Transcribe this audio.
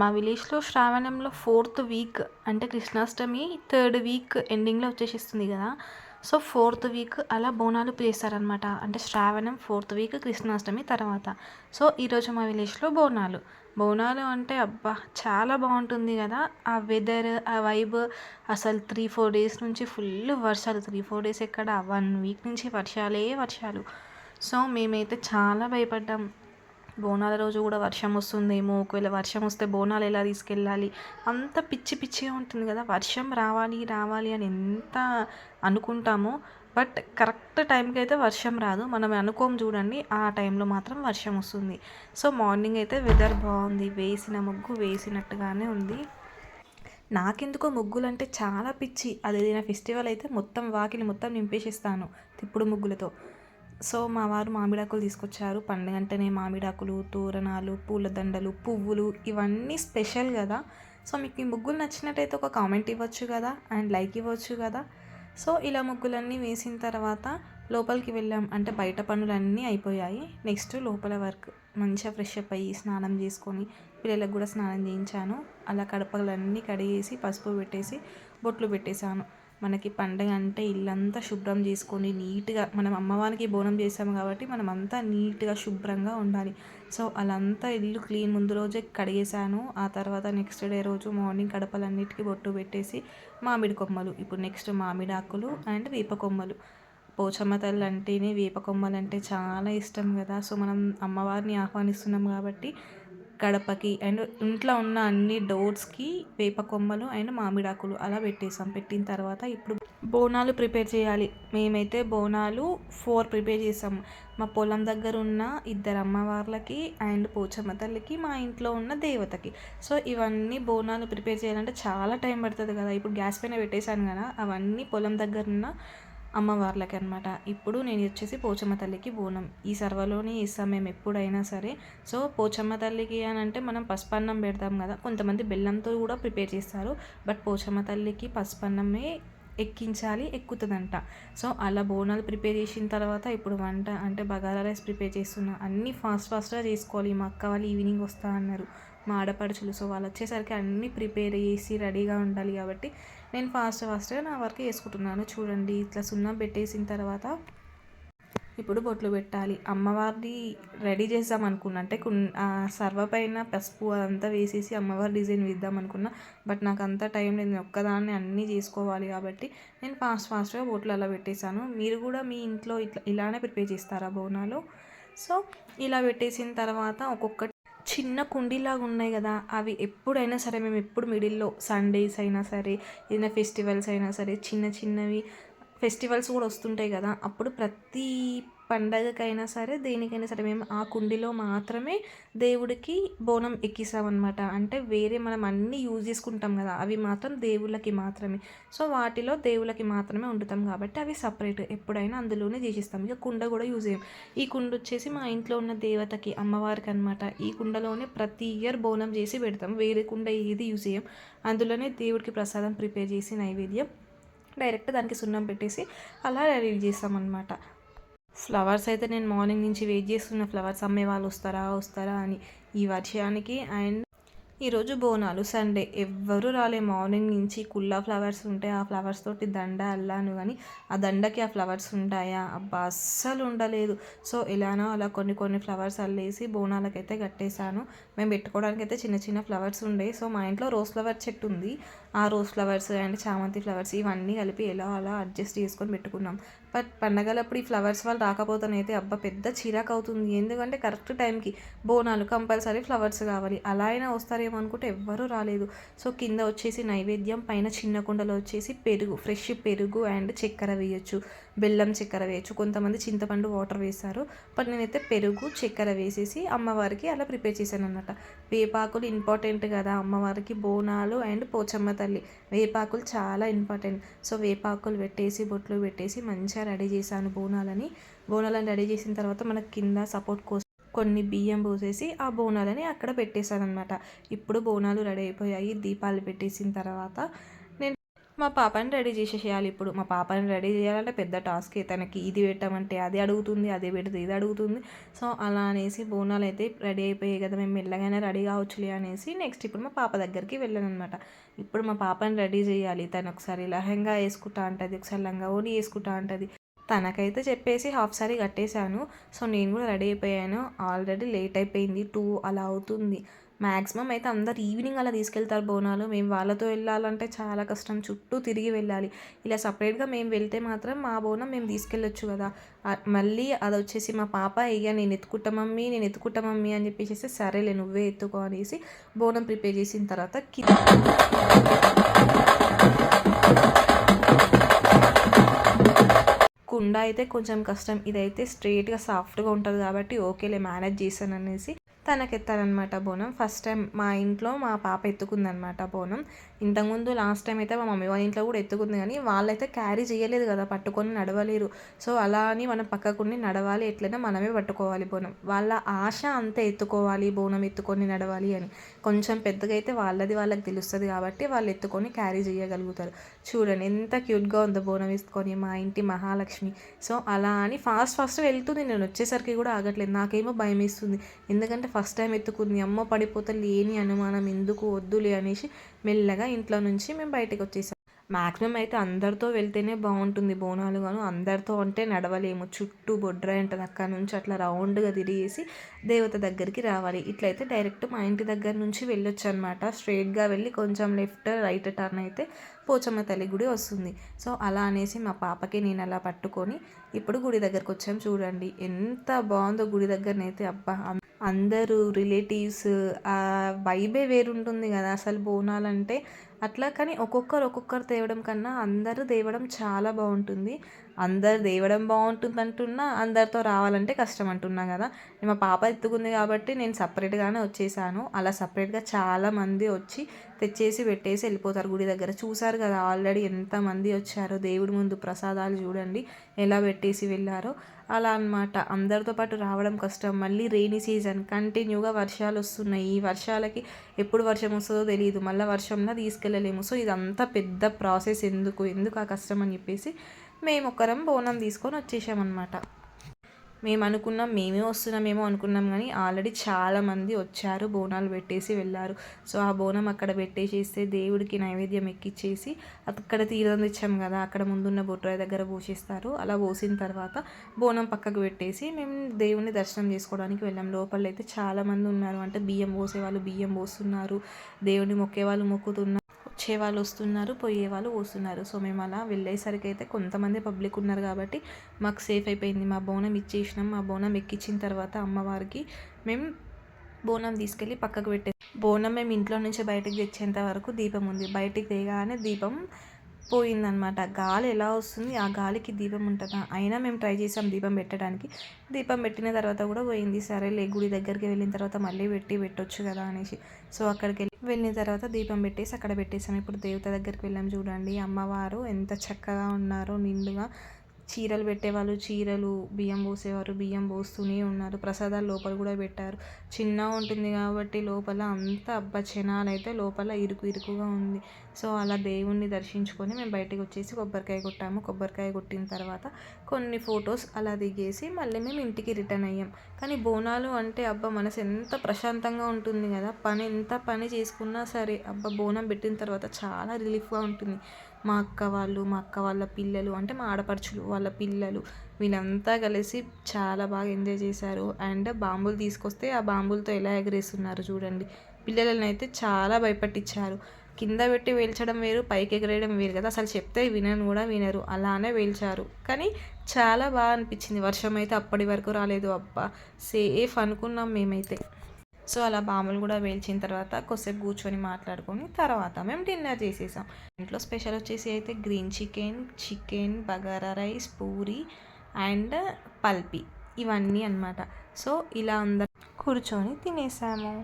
మా విలేజ్లో శ్రావణంలో fourth week అంటే కృష్ణాష్టమి థర్డ్ వీక్ ఎండింగ్లో వచ్చేసిస్తుంది కదా. సో ఫోర్త్ వీక్ అలా బోనాలు చేస్తారనమాట అంటే శ్రావణం ఫోర్త్ వీక్ కృష్ణాష్టమి తర్వాత. సో ఈరోజు మా విలేజ్లో బోనాలు. బోనాలు అంటే అబ్బా చాలా బాగుంటుంది కదా. ఆ వెదర్ ఆ వైబ్ అసలు త్రీ ఫోర్ డేస్ నుంచి ఫుల్ వర్షాలు. త్రీ ఫోర్ డేస్ ఎక్కడ? వన్ వీక్ నుంచి వర్షాలే వర్షాలు. సో మేమైతే చాలా భయపడ్డాం. బోనాల రోజు కూడా వర్షం వస్తుందేమో ఒకవేళ వర్షం వస్తే బోనాలు ఎలా తీసుకెళ్ళాలి? అంత పిచ్చి పిచ్చిగా ఉంటుంది కదా వర్షం రావాలి రావాలి అని ఎంత అనుకుంటామో బట్ కరెక్ట్ టైంకి అయితే వర్షం రాదు. మనం అనుకోం చూడండి ఆ టైంలో మాత్రం వర్షం వస్తుంది. సో మార్నింగ్ అయితే వెదర్ బాగుంది వేసిన ముగ్గు వేసినట్టుగానే ఉంది. నాకెందుకో ముగ్గులు అంటే చాలా పిచ్చి. అది ఏదైనా ఫెస్టివల్ అయితే మొత్తం వాకిలి మొత్తం నింపేసిస్తాను తిప్పుడు ముగ్గులతో. సో మా వారు మామిడాకులు తీసుకొచ్చారు. పండుగ అంటేనే మామిడాకులు తోరణాలు పూలదండలు పువ్వులు ఇవన్నీ స్పెషల్ కదా. సో మీకు ఈ ముగ్గులు నచ్చినట్టయితే ఒక కామెంట్ ఇవ్వచ్చు కదా అండ్ లైక్ ఇవ్వచ్చు కదా. సో ఇలా ముగ్గులన్నీ వేసిన తర్వాత లోపలికి వెళ్ళాం. అంటే బయట పనులన్నీ అయిపోయాయి. నెక్స్ట్ లోపల వర్క్. మంచిగా ఫ్రెష్ అప్ అయ్యి స్నానం చేసుకొని పిల్లలకు కూడా స్నానం చేయించాను. అలా కడపలన్నీ కడిగేసి పసుపు పెట్టేసి బొట్లు పెట్టేశాను. మనకి పండగ అంటే ఇల్లంతా శుభ్రం చేసుకొని నీట్గా మనం అమ్మవారికి బోనం చేసాము కాబట్టి మనం అంతా నీట్గా శుభ్రంగా ఉండాలి. సో అలంతా ఇల్లు క్లీన్ ముందు రోజే కడిగేశాను. ఆ తర్వాత నెక్స్ట్ డే రోజు మార్నింగ్ కడపలన్నిటికీ బొట్టు పెట్టేసి మామిడి కొమ్మలు ఇప్పుడు నెక్స్ట్ మామిడి ఆకులు అండ్ వేప కొమ్మలు. పోచమ్మ తల్లి అంటేనే వేప కొమ్మలు అంటే చాలా ఇష్టం కదా. సో మనం అమ్మవారిని ఆహ్వానిస్తున్నాం కాబట్టి గడపకి అండ్ ఇంట్లో ఉన్న అన్ని డోర్స్కి వేప కొమ్మలు అండ్ మామిడాకులు అలా పెట్టేసాం. పెట్టిన తర్వాత ఇప్పుడు బోనాలు ప్రిపేర్ చేయాలి. మేమైతే బోనాలు ఫోర్ ప్రిపేర్ చేసాం. మా పొలం దగ్గర ఉన్న ఇద్దరు అమ్మవార్లకి అండ్ పోచమ్మ తల్లికి మా ఇంట్లో ఉన్న దేవతకి. సో ఇవన్నీ బోనాలు ప్రిపేర్ చేయాలంటే చాలా టైం పడుతుంది కదా. ఇప్పుడు గ్యాస్ పైన పెట్టేశాను కదా. అవన్నీ పొలం దగ్గర ఉన్న అమ్మవార్లకి అనమాట ఇప్పుడు నేను వచ్చేసి పోచమ్మ తల్లికి బోనం. ఈ సర్వలోనే ఇస్తాం మేము ఎప్పుడైనా సరే సో పోచమ్మ తల్లికి అని అంటే మనం పసుపన్నం పెడతాం కదా కొంతమంది బెల్లంతో కూడా ప్రిపేర్ చేస్తారు. బట్ పోచమ్మ తల్లికి పసుపన్నమే ఎక్కించాలి ఎక్కుతుందంట. సో అలా బోనాలు ప్రిపేర్ చేసిన తర్వాత ఇప్పుడు వంట అంటే బగారా రైస్ ప్రిపేర్ చేస్తున్నా. అన్నీ ఫాస్ట్ ఫాస్ట్గా చేసుకోవాలి. మా అక్క వాళ్ళు ఈవినింగ్ వస్తా అన్నారు. మా ఆడపడుచులు. సో వాళ్ళు వచ్చేసరికి అన్నీ ప్రిపేర్ చేసి రెడీగా ఉండాలి కాబట్టి నేను ఫాస్ట్ ఫాస్ట్గా నా వర్క్ వేసుకుంటున్నాను చూడండి ఇట్లా సున్నం పెట్టేసిన తర్వాత ఇప్పుడు బొట్లు పెట్టాలి. అమ్మవారిని రెడీ చేద్దాం అనుకున్నా. అంటే సర్వ పైన పసుపు అదంతా వేసేసి అమ్మవారి డిజైన్ వేద్దాం అనుకున్నా. బట్ నాకు అంత టైం లేదు. ఒక్కదాన్ని అన్నీ చేసుకోవాలి కాబట్టి నేను ఫాస్ట్ ఫాస్ట్గా బొట్లు అలా పెట్టేశాను. మీరు కూడా మీ ఇంట్లో ఇట్లా ఇలానే ప్రిపేర్ చేస్తారా బోనాలు? సో ఇలా పెట్టేసిన తర్వాత ఒక్కొక్కటి చిన్న కుండీలాగా ఉన్నాయి కదా అవి ఎప్పుడైనా సరే మేము ఎప్పుడు మిడిల్లో సండేస్ అయినా సరే ఏదైనా ఫెస్టివల్స్ అయినా సరే చిన్న చిన్నవి ఫెస్టివల్స్ కూడా వస్తుంటాయి కదా అప్పుడు ప్రతి పండగకైనా సరే దేనికైనా సరే మేము ఆ కుండీలో మాత్రమే దేవుడికి బోనం ఎక్కిస్తామన్నమాట. అంటే వేరే మనం అన్నీ యూజ్ చేసుకుంటాం కదా అవి మాత్రం దేవుళ్ళకి మాత్రమే. సో వాటిలో దేవుళ్ళకి మాత్రమే వండుతాం కాబట్టి అవి సపరేట్. ఎప్పుడైనా అందులోనే చేసిస్తాం. ఇక కుండ కూడా యూజ్ చేయం. ఈ కుండ వచ్చేసి మా ఇంట్లో ఉన్న దేవతకి అమ్మవారికి అనమాట ఈ కుండలోనే ప్రతి ఇయర్ బోనం చేసి పెడతాం. వేరే కుండ ఏది యూజ్ చేయం. అందులోనే దేవుడికి ప్రసాదం ప్రిపేర్ చేసి నైవేద్యం డైరెక్ట్ దానికి సున్నం పెట్టేసి అలా రెడీ చేస్తామన్నమాట. ఫ్లవర్స్ అయితే నేను మార్నింగ్ నుంచి వెయిట్ చేస్తున్న ఫ్లవర్స్ అమ్మే వాళ్ళు వస్తారా వస్తారా అని ఈ వర్షానికి అండ్ ఈరోజు బోనాలు సండే. ఎవ్వరూ రాలే. మార్నింగ్ నుంచి కుల్లా ఫ్లవర్స్ ఉంటాయి. ఆ ఫ్లవర్స్ తోటి దండ అల్లాను కానీ ఆ దండకి ఆ ఫ్లవర్స్ ఉంటాయా? అబ్బా అస్సలు ఉండలేదు. సో ఎలానో అలా కొన్ని కొన్ని ఫ్లవర్స్ అల్లేసి బోనాలకైతే కట్టేశాను. మేము పెట్టుకోవడానికి అయితే చిన్న చిన్న ఫ్లవర్స్ ఉండే. సో మా ఇంట్లో రోజ్ ఫ్లవర్ చెట్టు ఉంది. ఆ రోజ్ ఫ్లవర్స్ అండ్ చామంతి ఫ్లవర్స్ ఇవన్నీ కలిపి ఎలా అలా అడ్జస్ట్ చేసుకొని పెట్టుకున్నాం. బట్ పండగలప్పుడు ఈ ఫ్లవర్స్ వాళ్ళు రాకపోతేనైతే అబ్బా పెద్ద చిరాకు అవుతుంది. ఎందుకంటే కరెక్ట్ టైంకి బోనాలు కంపల్సరీ ఫ్లవర్స్ కావాలి. అలా అయినా వస్తారేమో అనుకుంటే ఎవ్వరూ రాలేదు. సో కింద వచ్చేసి నైవేద్యం పైన చిన్న కుండలో వచ్చేసి పెరుగు ఫ్రెష్ పెరుగు అండ్ చక్కెర వేయచ్చు. బెల్లం చక్కెర వేయచ్చు. కొంతమంది చింతపండు వాటర్ వేస్తారు. బట్ నేనైతే పెరుగు చక్కెర వేసేసి అమ్మవారికి అలా ప్రిపేర్ చేశాను అనమాట వేపాకులు ఇంపార్టెంట్ కదా అమ్మవారికి. బోనాలు అండ్ పోచమ్మ తల్లి. వేపాకులు చాలా ఇంపార్టెంట్. సో వేపాకులు పెట్టేసి బొట్లు పెట్టేసి మంచిగా రెడీ చేశాను బోనాలని. బోనాలని రెడీ చేసిన తర్వాత మనకి కింద సపోర్ట్ కోసం కొన్ని బియ్యం పోసేసి ఆ బోనాలని అక్కడ పెట్టేశాను అనమాట ఇప్పుడు బోనాలు రెడీ అయిపోయాయి దీపాలు పెట్టేసిన తర్వాత నేను మా పాపని రెడీ చేసేసేయాలి ఇప్పుడు. మా పాపని రెడీ చేయాలంటే పెద్ద టాస్క్ తనకి. ఇది పెట్టమంటే అది అడుగుతుంది అది పెడితే ఇది అడుగుతుంది. సో అలా అనేసి బోనాలు అయితే రెడీ అయిపోయాయి కదా మేము మెల్లగానే రెడీ కావచ్చులే అనేసి నెక్స్ట్ ఇప్పుడు మా పాప దగ్గరికి వెళ్ళాను అనమాట ఇప్పుడు మా పాపని రెడీ చేయాలి. తను ఒకసారి లహంగా వేసుకుంటా ఉంటుంది ఒకసారి లంగా ఓని వేసుకుంటా ఉంటుంది తనకైతే చెప్పేసి హాఫ్ సారీ కట్టేశాను. సో నేను కూడా రెడీ అయిపోయాను. ఆల్రెడీ లేట్ అయిపోయింది. టూ అలా అవుతుంది. మ్యాక్సిమం అయితే అందరు ఈవినింగ్ అలా తీసుకెళ్తారు బోనాలు. మేము వాళ్ళతో వెళ్ళాలంటే చాలా కష్టం. చుట్టూ తిరిగి వెళ్ళాలి. ఇలా సపరేట్గా మేము వెళ్తే మాత్రం మా బోనం మేము తీసుకెళ్ళొచ్చు కదా. మళ్ళీ అది వచ్చేసి మా పాప అయ్యా నేను ఎత్తుకుంటా మమ్మీ నేను ఎత్తుకుంటా మమ్మీ అని చెప్పేసి సరేలే నువ్వే ఎత్తుకో అనేసి బోనం ప్రిపేర్ చేసిన తర్వాత కుండ అయితే కొంచెం కష్టం. ఇదైతే స్ట్రైట్గా సాఫ్ట్గా ఉంటుంది కాబట్టి ఓకేలే మేనేజ్ చేశాను అనేసి తనకెత్తారనమాట బోనం. ఫస్ట్ టైం మా ఇంట్లో మా పాప ఎత్తుకుందనమాట బోనం. ఇంతకుముందు లాస్ట్ టైం అయితే మా మమ్మీ వాళ్ళ ఇంట్లో కూడా ఎత్తుకుంది కానీ వాళ్ళైతే క్యారీ చేయలేదు కదా పట్టుకొని నడవలేరు. సో అలా అని మనం పక్కకుండి నడవాలి ఎట్లయినా మనమే పట్టుకోవాలి బోనం. వాళ్ళ ఆశ అంతే ఎత్తుకోవాలి బోనం ఎత్తుకొని నడవాలి అని. కొంచెం పెద్దగా అయితే వాళ్ళది వాళ్ళకి తెలుస్తుంది కాబట్టి వాళ్ళు ఎత్తుకొని క్యారీ చేయగలుగుతారు. చూడండి ఎంత క్యూట్గా ఉందో బోనం వేసుకొని మా ఇంటి మహాలక్ష్మి. సో అలా అని ఫాస్ట్ ఫాస్ట్ వెళ్తుంది. నేను వచ్చేసరికి కూడా ఆగట్లేదు. నాకేమో భయం వేస్తుంది. ఎందుకంటే ఫస్ట్ టైం ఎత్తుకుంది. అమ్మ పడిపోతే లేని అనుమానం ఎందుకు? వద్దులే అనేసి మెల్లగా ఇంట్లో నుంచి మేము బయటకు వచ్చేసాం. మ్యాక్సిమం అయితే అందరితో వెళ్తేనే బాగుంటుంది బోనాలు గాను. అందరితో అంటే నడవలేము. చుట్టూ బొడ్రాయి ఉంటుంది. అక్కడ నుంచి అట్లా రౌండ్గా తిరిగేసి దేవత దగ్గరికి రావాలి. ఇట్లయితే డైరెక్ట్ మా ఇంటి దగ్గర నుంచి వెళ్ళొచ్చు అనమాట స్ట్రైట్గా వెళ్ళి కొంచెం లెఫ్ట్ రైట్ టర్న్ అయితే పోచమ్మ తల్లి గుడి వస్తుంది. సో అలా అనేసి మా పాపకి నేను అలా పట్టుకొని ఇప్పుడు గుడి దగ్గరకు వచ్చాము చూడండి ఎంత బాగుందో గుడి దగ్గరనైతే అబ్బా! అందరూ రిలేటివ్స్ వైబే వేరుంటుంది కదా అసలు బోనాలంటే. అట్లా కానీ ఒక్కొక్కరు ఒక్కొక్కరు తేవడం కన్నా అందరూ తేవడం చాలా బాగుంటుంది. అందరు తేవడం బాగుంటుంది అంటున్నా అందరితో రావాలంటే కష్టం అంటున్నా కదా. మా పాప ఎత్తుకుంది కాబట్టి నేను సపరేట్గానే వచ్చేసాను. అలా సపరేట్గా చాలామంది వచ్చి తెచ్చేసి పెట్టేసి వెళ్ళిపోతారు గుడి దగ్గర. చూసారు కదా ఆల్రెడీ ఎంతమంది వచ్చారో. దేవుడి ముందు ప్రసాదాలు చూడండి ఎలా పెట్టేసి వెళ్ళారో. అలా అనమాట అందరితో పాటు రావడం కష్టం. మళ్ళీ రెయినీ సీజన్. కంటిన్యూగా వర్షాలు వస్తున్నాయి. ఈ వర్షాలకి ఎప్పుడు వర్షం వస్తుందో తెలియదు మళ్ళీ వర్షంలో తీసుకెళ్ళలేము. సో ఇదంతా పెద్ద ప్రాసెస్. ఎందుకు? ఎందుకు ఆ కష్టం అని చెప్పేసి మేము ఒకరం బోనం తీసుకొని వచ్చేసామన్నమాట. మేము అనుకున్నాం మేమే వస్తున్నామేమో అనుకున్నాం కానీ ఆల్రెడీ చాలామంది వచ్చారు బోనాలు పెట్టేసి వెళ్ళారు. సో ఆ బోనం అక్కడ పెట్టేసేస్తే దేవుడికి నైవేద్యం ఎక్కిచ్చేసి అక్కడ తీరం తెచ్చాం కదా అక్కడ ముందున్న బొట్రాయి దగ్గర పోసేస్తారు. అలా పోసిన తర్వాత బోనం పక్కకు పెట్టేసి మేము దేవుని దర్శనం చేసుకోవడానికి వెళ్ళాం. లోపల అయితే చాలామంది ఉన్నారు. అంటే బియ్యం పోసే వాళ్ళు బియ్యం పోస్తున్నారు. దేవుని మొక్కే వాళ్ళు మొక్కుతున్నారు. వచ్చే వాళ్ళు వస్తున్నారు పోయే వాళ్ళు పోస్తున్నారు. సో మేము అలా వెళ్ళేసరికి అయితే కొంతమంది పబ్లిక్ ఉన్నారు కాబట్టి మాకు సేఫ్ అయిపోయింది. మా బోనం ఇచ్చేసినాం. మా బోనం ఎక్కించిన తర్వాత అమ్మవారికి మేము బోనం తీసుకెళ్ళి పక్కకు పెట్టే బోనం మేము ఇంట్లో నుంచి బయటకు తెచ్చేంత వరకు దీపం ఉంది. బయటికి దిగానే దీపం పోయిందనమాట గాలి ఎలా వస్తుంది? ఆ గాలికి దీపం ఉంటుందా? అయినా మేము ట్రై చేసాం దీపం పెట్టడానికి. దీపం పెట్టిన తర్వాత కూడా పోయింది. సరేలే గుడి దగ్గరికి వెళ్ళిన తర్వాత మళ్ళీ పెట్టి పెట్టొచ్చు కదా అనేసి. సో అక్కడికి వెళ్ళి వెళ్ళిన తర్వాత దీపం పెట్టేసి అక్కడ పెట్టేసాం. ఇప్పుడు దేవత దగ్గరికి వెళ్ళాం చూడండి. అమ్మవారు ఎంత చక్కగా ఉన్నారో నిండుగా. చీరలు పెట్టేవాళ్ళు చీరలు బియ్యం పోసేవారు బియ్యం పోస్తూనే ఉన్నారు. ప్రసాదాలు లోపల కూడా పెట్టారు. చిన్న ఉంటుంది కాబట్టి లోపల అంత అబ్బా అయితే లోపల ఇరుకు ఇరుకుగా ఉంది. సో అలా దేవుణ్ణి దర్శించుకొని మేము బయటకు వచ్చేసి కొబ్బరికాయ కొట్టాము. కొబ్బరికాయ కొట్టిన తర్వాత కొన్ని ఫొటోస్ అలా దిగేసి మళ్ళీ మేము ఇంటికి రిటర్న్ అయ్యాం. కానీ బోనాలు అంటే అబ్బా మనసు ఎంత ప్రశాంతంగా ఉంటుంది కదా. పని ఎంత పని చేసుకున్నా సరే అబ్బా బోనం పెట్టిన తర్వాత చాలా రిలీఫ్గా ఉంటుంది. మా అక్క వాళ్ళు మా అక్క వాళ్ళ పిల్లలు అంటే మా ఆడపడుచులు వాళ్ళ పిల్లలు వీళ్ళంతా కలిసి చాలా బాగా ఎంజాయ్ చేశారు. అండ్ బాంబులు తీసుకొస్తే ఆ బాంబులతో ఎలా ఎగరేస్తున్నారు చూడండి. పిల్లలని అయితే చాలా భయపట్టించారు. కింద పెట్టి వేల్చడం వేరు పైకి ఎగరేయడం వేరు కదా. అసలు చెప్తే వినను కూడా వినరు. అలానే వేల్చారు. కానీ చాలా బాగా అనిపించింది. వర్షం అయితే అప్పటి వరకు రాలేదు. అబ్బా సేఫ్ అనుకున్నాం మేమైతే. సో అలా బాములు కూడా వేల్చిన తర్వాత కొద్దిసేపు కూర్చొని మాట్లాడుకొని తర్వాత మేము డిన్నర్ చేసేసాం. ఇంట్లో స్పెషల్ వచ్చేసి అయితే green chicken chicken bagara rice puri and Pulpy ఇవన్నీ అనమాట సో ఇలా అందరం కూర్చొని తినేసాము.